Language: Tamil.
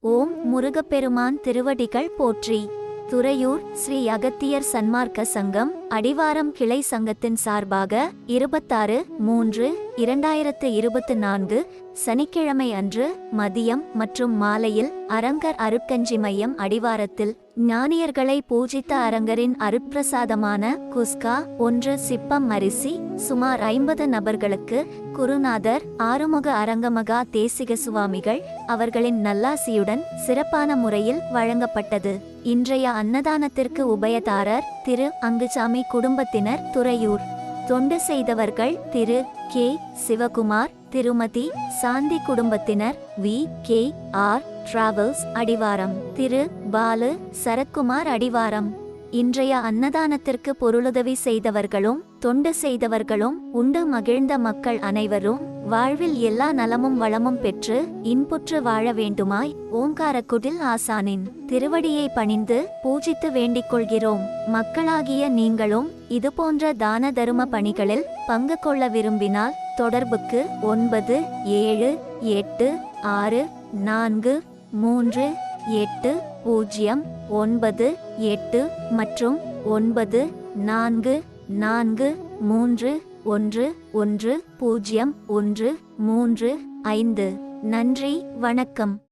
ஓம் முருகப்பெருமான் திருவடிகள் போற்றி. துறையூர் ஸ்ரீ அகத்தியர் சன்மார்க்க சங்கம். அடிவாரம் கிளை சங்கத்தின் சார்பாக இருபத்தாறு மூன்று இரண்டாயிரத்து இருபத்து நான்கு சனிக்கிழமை அன்று மதியம் மற்றும் மாலையில் அரங்கர் அருட்கஞ்சி மையம் அடிவாரத்தில் ஞானியர்களை பூஜித்த அரங்கரின் அருட்பிரசாதமான குஸ்கா ஒன்று சிப்பம் அரிசி சுமார் ஐம்பது நபர்களுக்கு குருநாதர் ஆறுமுக அரங்கமகா தேசிக சுவாமிகள் அவர்களின் நல்லாசியுடன் சிறப்பான முறையில் வழங்கப்பட்டது. இன்றைய அன்னதானத்திற்கு உபயதாரர் திரு அங்குசாமி குடும்பத்தினர் துறையூர். தொண்டு செய்தவர்கள் திரு. கே. சிவகுமார் திருமதி. சாந்தி குடும்பத்தினர் வி. கே. ஆர். டிராவல்ஸ் அடிவாரம். திரு. பாலு சரத்குமார் அடிவாரம். இன்றைய அன்னதானத்திற்கு பொருளுதவி செய்தவர்களும் தொண்டு செய்தவர்களும் உண்டு மகிழ்ந்த மக்கள் அனைவரும் வாழ்வில் எல்லா நலமும் வளமும் பெற்று இன்புற்று வாழ வேண்டுமாய் ஓங்காரக்குடில் ஆசானின் திருவடியை பணிந்து பூஜித்து வேண்டிக் கொள்கிறோம். மக்களாகிய நீங்களும் இதுபோன்ற தான தரும பணிகளில் பங்கு கொள்ள விரும்பினால் தொடர்புக்கு ஒன்பது ஏழு எட்டு ஆறு நான்கு மூன்று எட்டு பூஜ்ஜியம் ஒன்பது எட்டு மற்றும் ஒன்பது நான்கு நான்கு மூன்று ஒன்று ஒன்று பூஜ்ஜியம் ஒன்று மூன்று ஐந்து. நன்றி வணக்கம்.